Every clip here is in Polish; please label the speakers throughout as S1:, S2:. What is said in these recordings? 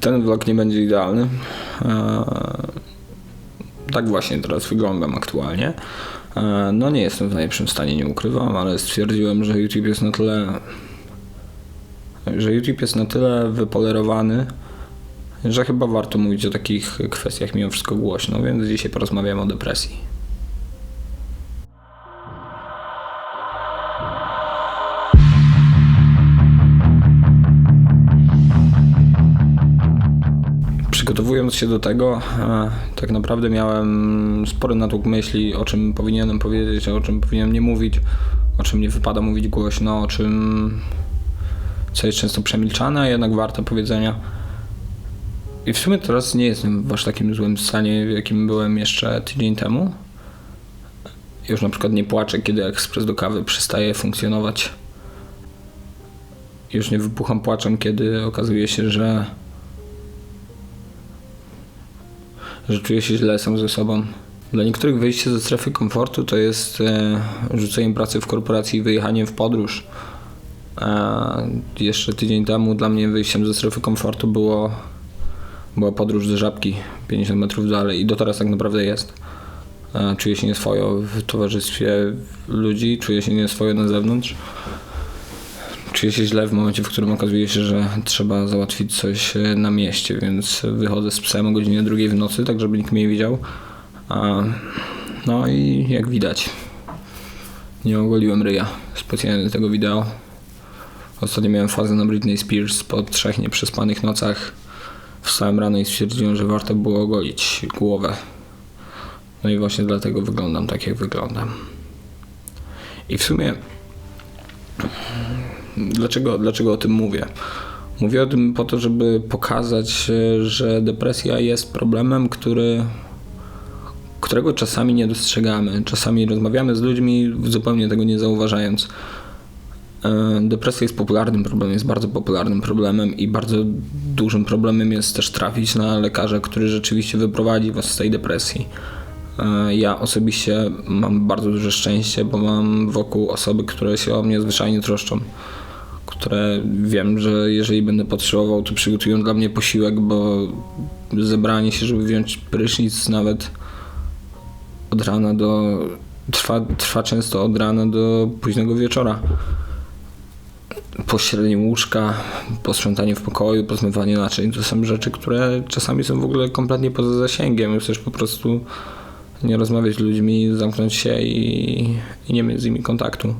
S1: Ten vlog nie będzie idealny. E, tak właśnie teraz wyglądam aktualnie. E, No nie jestem w najlepszym stanie, nie ukrywam, ale stwierdziłem, że YouTube jest na tyle że YouTube jest na tyle wypolerowany, że chyba warto mówić o takich kwestiach mimo wszystko głośno, więc dzisiaj porozmawiamy o depresji. Przygotowując się do tego, e, tak naprawdę miałem spory natłok myśli, o czym powinienem powiedzieć, o czym powinienem nie mówić, o czym nie wypada mówić głośno, o czym co jest często przemilczane, a jednak warte powiedzenia. I w sumie teraz nie jestem w aż takim złym stanie, w jakim byłem jeszcze tydzień temu. Już na przykład nie płaczę, kiedy ekspres do kawy przestaje funkcjonować. Już nie wypucham płaczem, kiedy okazuje się, że że czuję się źle sam ze sobą. Dla niektórych wyjście ze strefy komfortu to jest e, rzucenie pracy w korporacji i wyjechanie w podróż. A jeszcze tydzień temu dla mnie wyjściem ze strefy komfortu było, była podróż do Żabki 50 metrów dalej i do teraz tak naprawdę jest. A Czuję się nieswojo w towarzystwie ludzi, czuję się nieswojo na zewnątrz. Czuję się źle w momencie, w którym okazuje się, że trzeba załatwić coś e, na mieście, więc wychodzę z psem o godzinie drugiej w nocy, tak żeby nikt mnie nie widział. No i jak widać, nie ogoliłem ryja specjalnie do tego wideo. Ostatnio miałem fazę na Britney Spears po trzech nieprzespanych nocach. Wstałem rano i stwierdziłem, że warto było ogolić głowę. No i właśnie dlatego wyglądam tak, jak wyglądam. I w sumie Dlaczego, dlaczego o tym mówię? Mówię o tym po to, żeby pokazać, e, że depresja jest problemem, który, którego czasami nie dostrzegamy. Czasami rozmawiamy z ludźmi, zupełnie tego nie zauważając. E, Depresja jest popularnym problemem, jest bardzo popularnym problemem i bardzo dużym problemem jest też trafić na lekarza, który rzeczywiście wyprowadzi was z tej depresji. E, Ja osobiście mam bardzo duże szczęście, bo mam wokół osoby, które się o mnie zwyczajnie troszczą. Które wiem, że jeżeli będę potrzebował, to przygotują dla mnie posiłek, bo zebranie się, żeby wziąć prysznic nawet od rana do. trwa, trwa często od rana do późnego wieczora. Pośrednie łóżka, posprzątanie w pokoju, pozmywanie naczyń to są rzeczy, które czasami są w ogóle kompletnie poza zasięgiem. Chcesz po prostu nie rozmawiać z ludźmi, zamknąć się i, i nie mieć z nimi kontaktu.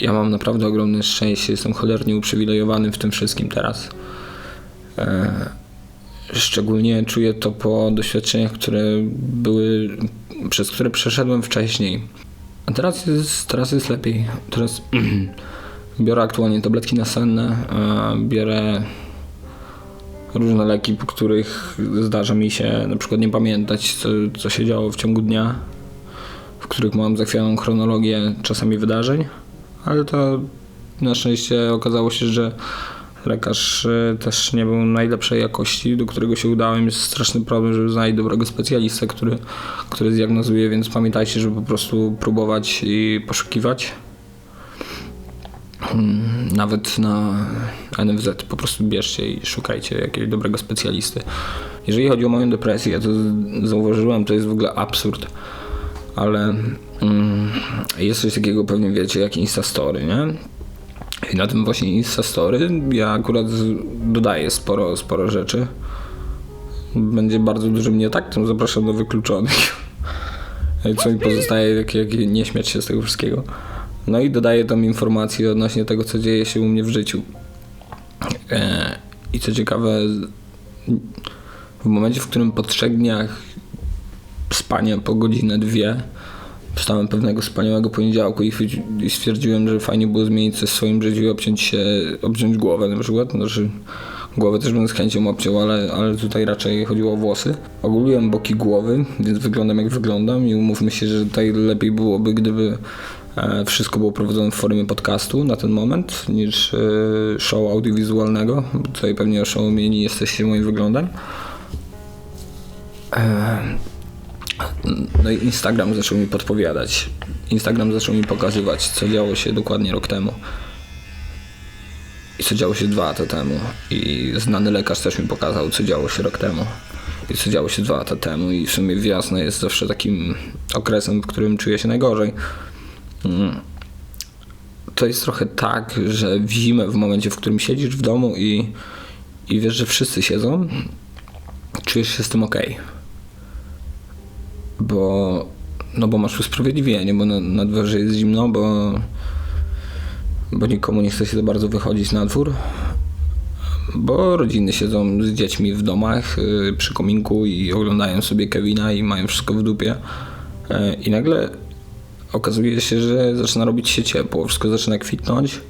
S1: Ja mam naprawdę ogromne szczęście, jestem cholernie uprzywilejowany w tym wszystkim teraz. E, szczególnie czuję to po doświadczeniach, które były, przez które przeszedłem wcześniej. A teraz jest, teraz jest lepiej. Teraz biorę aktualnie tabletki nasenne, e, biorę różne leki, po których zdarza mi się na przykład nie pamiętać, co, co się działo w ciągu dnia, w których mam zachwianą chronologię czasami wydarzeń, ale to na szczęście okazało się, że lekarz e, też nie był najlepszej jakości, do którego się udałem. Jest straszny problem, żeby znaleźć dobrego specjalistę, który, który zdiagnozuje, więc pamiętajcie, żeby po prostu próbować i poszukiwać. Mm, Nawet na NFZ po prostu bierzcie i szukajcie jakiegoś dobrego specjalisty. Jeżeli chodzi o moją depresję, to zauważyłem, to jest w ogóle absurd, ale mm, jest coś takiego, pewnie wiecie, jak Instastory, nie? I na tym właśnie Instastory ja akurat dodaję sporo, sporo rzeczy. Będzie bardzo dużym nietaktem, zapraszam do wykluczonych. Co mi pozostaje, jak, jak nie śmiać się z tego wszystkiego. No i dodaję tam informacje odnośnie tego, co dzieje się u mnie w życiu. E, I co ciekawe, w momencie, w którym po trzech dniach spania po godzinę, dwie, wstałem pewnego wspaniałego poniedziałku i, stwierdziłem, że fajnie było zmienić coś w swoim życiu i obciąć się, obciąć głowę na przykład. Znaczy, głowę też bym z chęcią obciął, ale, ale tutaj raczej chodziło o włosy. Ogoliłem boki głowy, więc wyglądam jak wyglądam i umówmy się, że tutaj lepiej byłoby, gdyby e, wszystko było prowadzone w formie podcastu na ten moment, niż e, show audiowizualnego, tutaj pewnie oszołomieni jesteście moim wyglądem. No i Instagram zaczął mi podpowiadać. Instagram zaczął mi pokazywać, co działo się dokładnie rok temu. i co działo się dwa lata temu. I znany lekarz też mi pokazał, co działo się rok temu. I co działo się dwa lata temu. I w sumie wiosna jest zawsze takim okresem, w którym czuję się najgorzej. Mm. To jest trochę tak, że w zimę, w momencie, w którym siedzisz w domu i, i wiesz, że wszyscy siedzą, czujesz się z tym ok. Bo, no bo masz usprawiedliwienie, bo na, na dworze jest zimno, bo, bo nikomu nie chce się za bardzo wychodzić na dwór. Bo rodziny siedzą z dziećmi w domach y, przy kominku i oglądają sobie Kevina i mają wszystko w dupie. Y, I nagle okazuje się, że zaczyna robić się ciepło, wszystko zaczyna kwitnąć.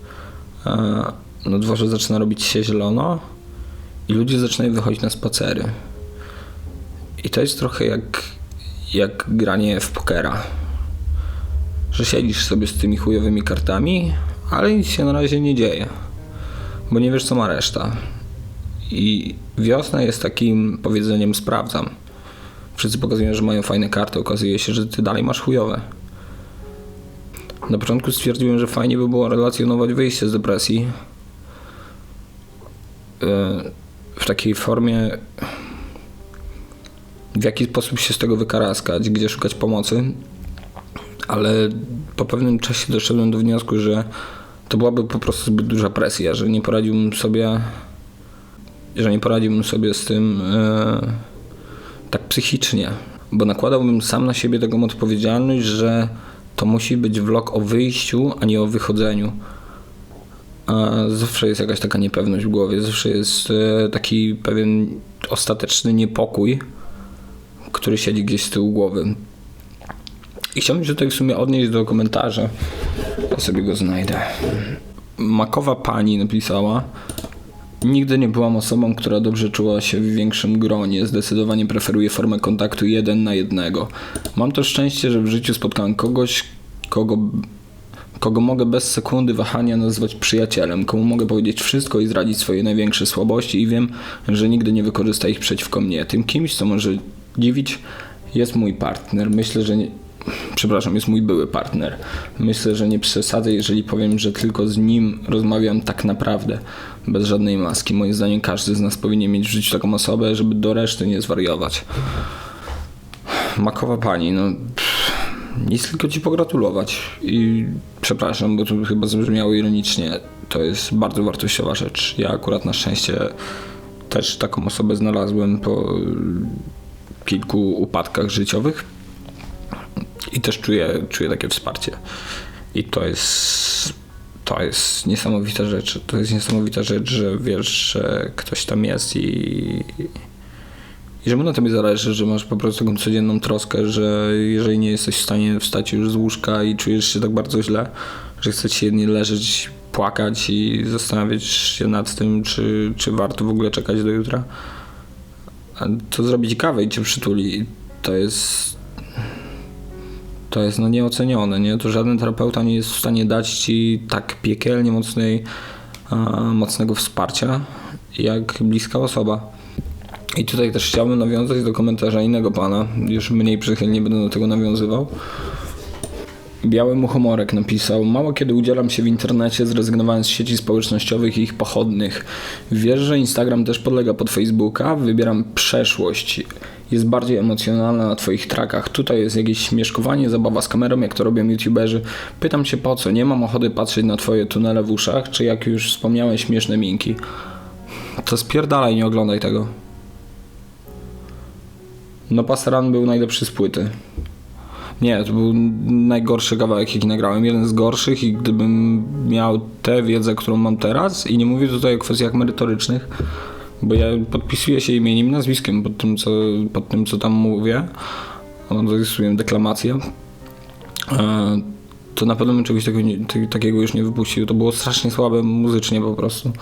S1: Na dworze zaczyna robić się zielono i ludzie zaczynają wychodzić na spacery. I to jest trochę jak, jak granie w pokera. Że siedzisz sobie z tymi chujowymi kartami, ale nic się na razie nie dzieje. Bo nie wiesz, co ma reszta. I wiosna jest takim powiedzeniem sprawdzam. Wszyscy pokazują, że mają fajne karty, okazuje się, że ty dalej masz chujowe. Na początku stwierdziłem, że fajnie by było relacjonować wyjście z depresji. Yy, W takiej formie, w jaki sposób się z tego wykaraskać, gdzie szukać pomocy, ale po pewnym czasie doszedłem do wniosku, że to byłaby po prostu zbyt duża presja, że nie poradziłbym sobie, że nie poradziłbym sobie z tym e, tak psychicznie, bo nakładałbym sam na siebie taką odpowiedzialność, że to musi być vlog o wyjściu, a nie o wychodzeniu. A zawsze jest jakaś taka niepewność w głowie, zawsze jest e, taki pewien ostateczny niepokój, który siedzi gdzieś z tyłu głowy. I chciałbym się tutaj w sumie odnieść do komentarza. Ja sobie go znajdę. Makowa pani napisała. Nigdy nie byłam osobą, która dobrze czuła się w większym gronie. Zdecydowanie preferuję formę kontaktu jeden na jednego. Mam to szczęście, że w życiu spotkałem kogoś, kogo, kogo mogę bez sekundy wahania nazwać przyjacielem, komu mogę powiedzieć wszystko i zdradzić swoje największe słabości i wiem, że nigdy nie wykorzysta ich przeciwko mnie. Tym kimś, co może dziwić, jest mój partner. Myślę, że nie, przepraszam, jest mój były partner. Myślę, że nie przesadzę, jeżeli powiem, że tylko z nim rozmawiam tak naprawdę, bez żadnej maski. Moim zdaniem każdy z nas powinien mieć w życiu taką osobę, żeby do reszty nie zwariować. Makowa pani, no nic tylko ci pogratulować i przepraszam, bo to chyba zabrzmiało ironicznie. To jest bardzo wartościowa rzecz. Ja akurat na szczęście też taką osobę znalazłem po kilku upadkach życiowych i też czuję, czuję takie wsparcie. I to jest, to jest niesamowita rzecz. To jest niesamowita rzecz, że wiesz, że ktoś tam jest i, i że mu na tobie zależy, że masz po prostu taką codzienną troskę, że jeżeli nie jesteś w stanie wstać już z łóżka i czujesz się tak bardzo źle, że chce ci jedynie leżeć, płakać i zastanawiać się nad tym, czy, czy warto w ogóle czekać do jutra, to zrobić kawę i cię przytuli. To jest to jest no nieocenione, nie? To żaden terapeuta nie jest w stanie dać ci tak piekielnie mocnej, a, mocnego wsparcia, jak bliska osoba. I tutaj też chciałbym nawiązać do komentarza innego pana, już mniej przychylnie będę do tego nawiązywał. Biały Muchomorek napisał: Mało kiedy udzielam się w internecie, zrezygnowałem z sieci społecznościowych i ich pochodnych. Wiesz, że Instagram też podlega pod Facebooka? Wybieram przeszłość. Jest bardziej emocjonalna na Twoich trakach. Tutaj jest jakieś śmieszkowanie, zabawa z kamerą, jak to robią YouTuberzy. Pytam się po co? Nie mam ochoty patrzeć na Twoje tunele w uszach, czy jak już wspomniałem, śmieszne minki. To spierdalaj, nie oglądaj tego. No Pasaran był najlepszy z płyty. Nie, to był najgorszy kawałek, jaki nagrałem. Jeden z gorszych i gdybym miał tę wiedzę, którą mam teraz i nie mówię tutaj o kwestiach merytorycznych, bo ja podpisuję się imieniem i nazwiskiem pod tym, co, pod tym, co tam mówię. Odzyskuje deklamację. E, To na pewno bym czegoś takiego, tak- takiego już nie wypuścił. To było strasznie słabe muzycznie po prostu.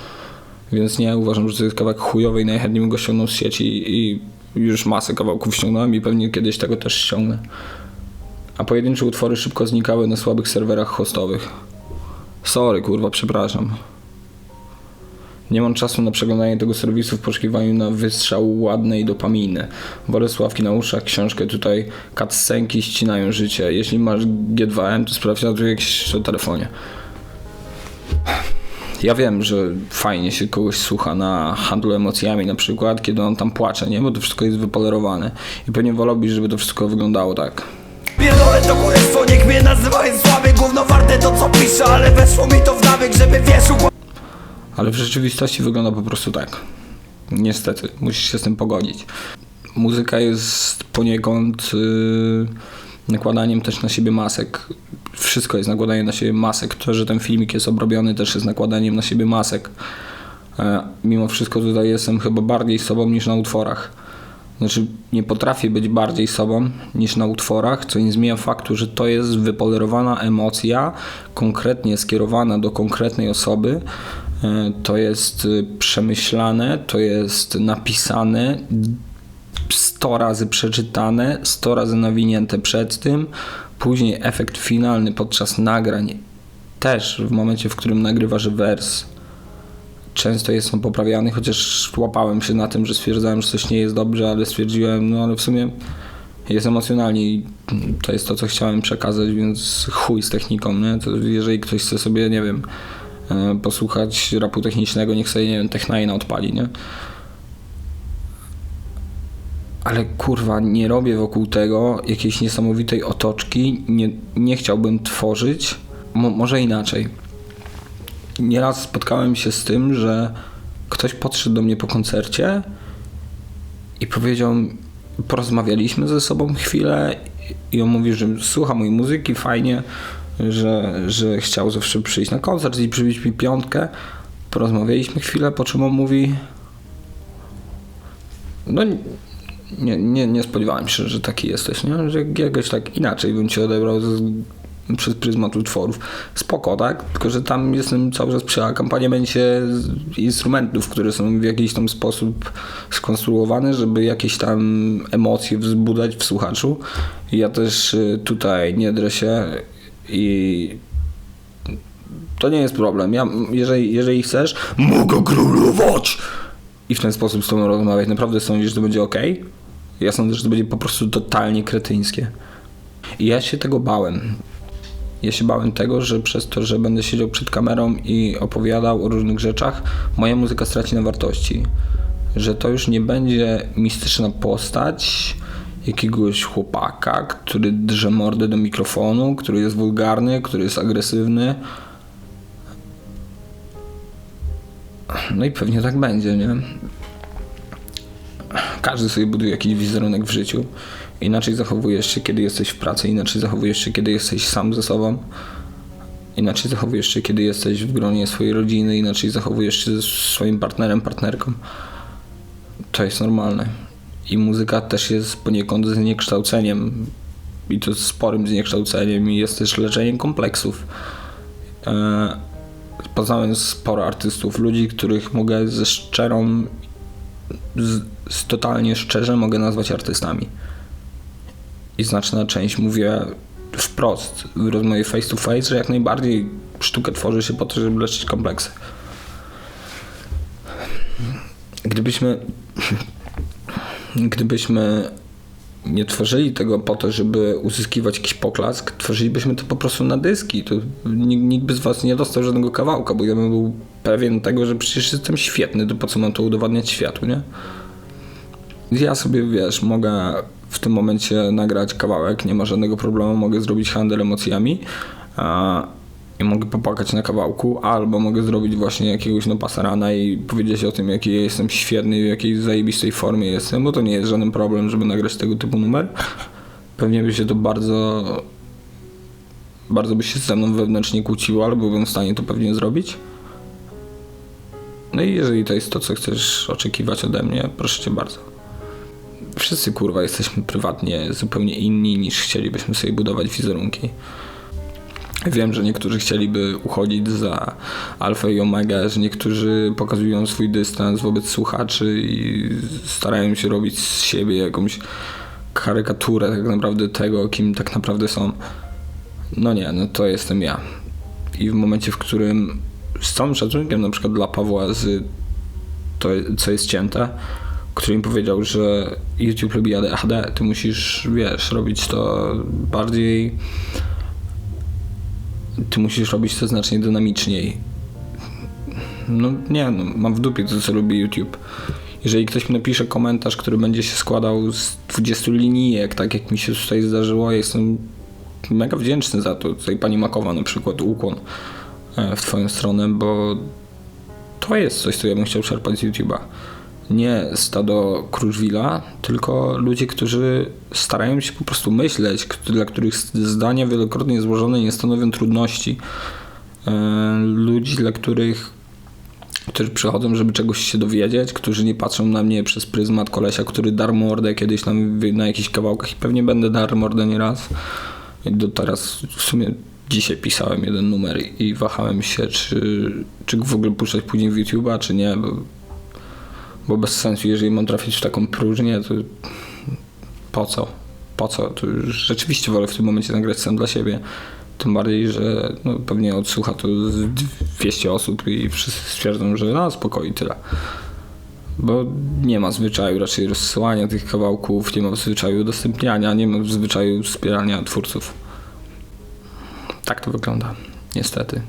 S1: Więc nie, uważam, że to jest kawałek chujowy i najchętniej bym go ściągnął z sieci i już masę kawałków ściągnąłem i pewnie kiedyś tego też ściągnę. A pojedyncze utwory szybko znikały na słabych serwerach hostowych. Sorry, kurwa, przepraszam. Nie mam czasu na przeglądanie tego serwisu w poszukiwaniu na wystrzał ładnej dopaminy. Wolę sławki na uszach, książkę tutaj, cutscenki ścinają życie. Jeśli masz G2M, to sprawdź na tu jakieś o telefonie. Ja wiem, że fajnie się kogoś słucha na handlu emocjami na przykład, kiedy on tam płacze, nie? Bo to wszystko jest wypolerowane. I pewnie wolałbyś, żeby to wszystko wyglądało tak.
S2: Pierdolę to kurestwo, niech mnie nazywają słaby Gówno warte to co piszę, ale weszło mi to w nawyk, żeby wiesz
S1: Ale w rzeczywistości wygląda po prostu tak. Niestety, musisz się z tym pogodzić. Muzyka jest poniekąd yy, nakładaniem też na siebie masek. Wszystko jest nakładaniem na siebie masek. To, że ten filmik jest obrobiony, też jest nakładaniem na siebie masek. E, mimo wszystko tutaj jestem chyba bardziej sobą niż na utworach. Znaczy, nie potrafię być bardziej sobą niż na utworach, co nie zmienia faktu, że to jest wypolerowana emocja, konkretnie skierowana do konkretnej osoby. E, To jest y, przemyślane, to jest napisane, 100 razy przeczytane, 100 razy nawinięte przed tym. Później efekt finalny podczas nagrań, też w momencie, w którym nagrywasz wers, często jest on poprawiany, chociaż łapałem się na tym, że stwierdzałem, że coś nie jest dobrze, ale stwierdziłem, no ale w sumie jest emocjonalnie i to jest to, co chciałem przekazać, więc chuj z techniką, nie? To jeżeli ktoś chce sobie, nie wiem, e, posłuchać rapu technicznego, niech sobie, nie wiem, Technina odpali, nie? Ale kurwa, nie robię wokół tego jakiejś niesamowitej otoczki, nie, nie chciałbym tworzyć, Mo, może inaczej nieraz spotkałem się z tym, że ktoś podszedł do mnie po koncercie i powiedział, porozmawialiśmy ze sobą chwilę i on mówi, że słucha mojej muzyki, fajnie, że, że chciał zawsze przyjść na koncert i przybić mi piątkę. Porozmawialiśmy chwilę, po czym on mówi, no nie, nie, nie spodziewałem się, że taki jesteś, nie? że jakoś tak inaczej bym cię odebrał przez pryzmat utworów. Spoko, tak? Tylko, że tam jestem cały czas przy akompaniamencie instrumentów, które są w jakiś tam sposób skonstruowane, żeby jakieś tam emocje wzbudzać w słuchaczu. Ja też y, tutaj nie drę się i to nie jest problem. Ja, jeżeli, jeżeli chcesz, mogę królować i w ten sposób z tobą rozmawiać. Naprawdę sądzisz, że to będzie ok? Ja sądzę, że to będzie po prostu totalnie kretyńskie. I ja się tego bałem. Ja się bałem tego, że przez to, że będę siedział przed kamerą i opowiadał o różnych rzeczach, moja muzyka straci na wartości. Że to już nie będzie mistyczna postać jakiegoś chłopaka, który drze mordę do mikrofonu, który jest wulgarny, który jest agresywny. No i pewnie tak będzie, nie? Każdy sobie buduje jakiś wizerunek w życiu. Inaczej zachowujesz się, kiedy jesteś w pracy, inaczej zachowujesz się, kiedy jesteś sam ze sobą. Inaczej zachowujesz się, kiedy jesteś w gronie swojej rodziny, inaczej zachowujesz się ze swoim partnerem, partnerką. To jest normalne. I muzyka też jest poniekąd zniekształceniem, i to sporym zniekształceniem, i jest też leczeniem kompleksów. E, poznałem sporo artystów, ludzi, których mogę ze szczerą, z, z totalnie szczerze mogę nazwać artystami. I znaczna część mówię wprost w rozmowie face to face, że jak najbardziej sztukę tworzy się po to, żeby leczyć kompleksy. Gdybyśmy gdybyśmy nie tworzyli tego po to, żeby uzyskiwać jakiś poklask, tworzylibyśmy to po prostu na dyski. To nikt, nikt by z was nie dostał żadnego kawałka, bo ja bym był pewien tego, że przecież jestem świetny, to po co mam to udowadniać światu, nie? Ja sobie, wiesz, mogę w tym momencie nagrać kawałek, nie ma żadnego problemu, mogę zrobić handel emocjami i mogę popłakać na kawałku, albo mogę zrobić właśnie jakiegoś no pasarana i powiedzieć o tym, jaki ja jestem świetny w jakiej zajebistej formie jestem, bo to nie jest żaden problem, żeby nagrać tego typu numer. Pewnie by się to bardzo bardzo by się ze mną wewnętrznie kłóciło, ale byłbym w stanie to pewnie zrobić. No i jeżeli to jest to, co chcesz oczekiwać ode mnie, proszę cię bardzo wszyscy kurwa jesteśmy prywatnie zupełnie inni niż chcielibyśmy sobie budować wizerunki. Wiem, że niektórzy chcieliby uchodzić za alfa i omega, że niektórzy pokazują swój dystans wobec słuchaczy i starają się robić z siebie jakąś karykaturę tak naprawdę tego, kim tak naprawdę są. No nie, no to jestem ja. I w momencie, w którym z całym szacunkiem na przykład dla Pawła z to, co jest cięte, który mi powiedział, że YouTube lubi ADHD, ty musisz, wiesz, robić to bardziej ty musisz robić to znacznie dynamiczniej. no nie, no, mam w dupie to, co lubi YouTube. Jeżeli ktoś mi napisze komentarz, który będzie się składał z 20 linijek, tak jak mi się tutaj zdarzyło, jestem mega wdzięczny za to. Tutaj pani Makowa na przykład, ukłon e, w twoją stronę, bo to jest coś, co ja bym chciał czerpać z YouTube'a. Nie stado Kruszwila, tylko ludzie, którzy starają się po prostu myśleć, dla których zdania wielokrotnie złożone nie stanowią trudności. E, Ludzi, dla których którzy przychodzą, żeby czegoś się dowiedzieć, którzy nie patrzą na mnie przez pryzmat kolesia, który dar mordę kiedyś tam na jakichś kawałkach i pewnie będę dar mordę nieraz. I do teraz w sumie dzisiaj pisałem jeden numer i wahałem się, czy, czy w ogóle puszczać później w YouTube'a, czy nie, bo, bo bez sensu, jeżeli mam trafić w taką próżnię, to po co? Po co? To rzeczywiście wolę w tym momencie nagrać sam dla siebie. Tym bardziej, że no, pewnie odsłucha to z 200 osób i wszyscy stwierdzą, że no spokojnie, tyle. Bo nie ma zwyczaju raczej rozsyłania tych kawałków, nie ma zwyczaju udostępniania, nie ma zwyczaju wspierania twórców. Tak to wygląda, niestety.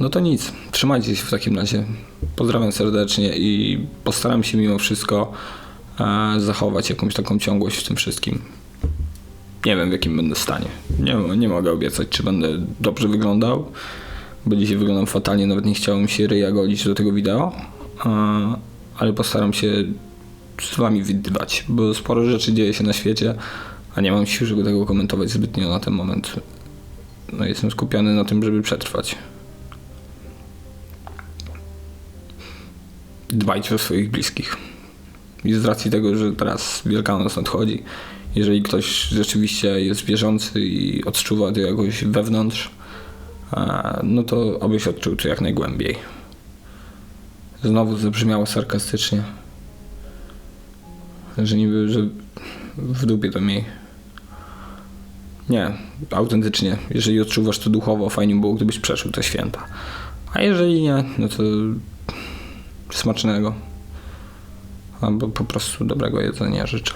S1: No to nic, trzymajcie się w takim razie. Pozdrawiam serdecznie i postaram się mimo wszystko e, zachować jakąś taką ciągłość w tym wszystkim. Nie wiem w jakim będę stanie. Nie, nie mogę obiecać, czy będę dobrze wyglądał, bo dzisiaj wyglądam fatalnie, nawet nie chciałem się ryja do tego wideo, e, ale postaram się z wami widywać, bo sporo rzeczy dzieje się na świecie, a nie mam sił, żeby tego komentować zbytnio na ten moment. No jestem skupiony na tym, żeby przetrwać. Dbajcie o swoich bliskich. I z racji tego, że teraz Wielkanoc nadchodzi, jeżeli ktoś rzeczywiście jest wierzący i odczuwa to jakoś wewnątrz, no to abyś odczuł to jak najgłębiej. Znowu zabrzmiało sarkastycznie. Że niby, że w dupie to miej. Nie, autentycznie. Jeżeli odczuwasz to duchowo, fajnie było, gdybyś przeszł te święta. A jeżeli nie, no to smacznego. Albo po prostu dobrego jedzenia życzę.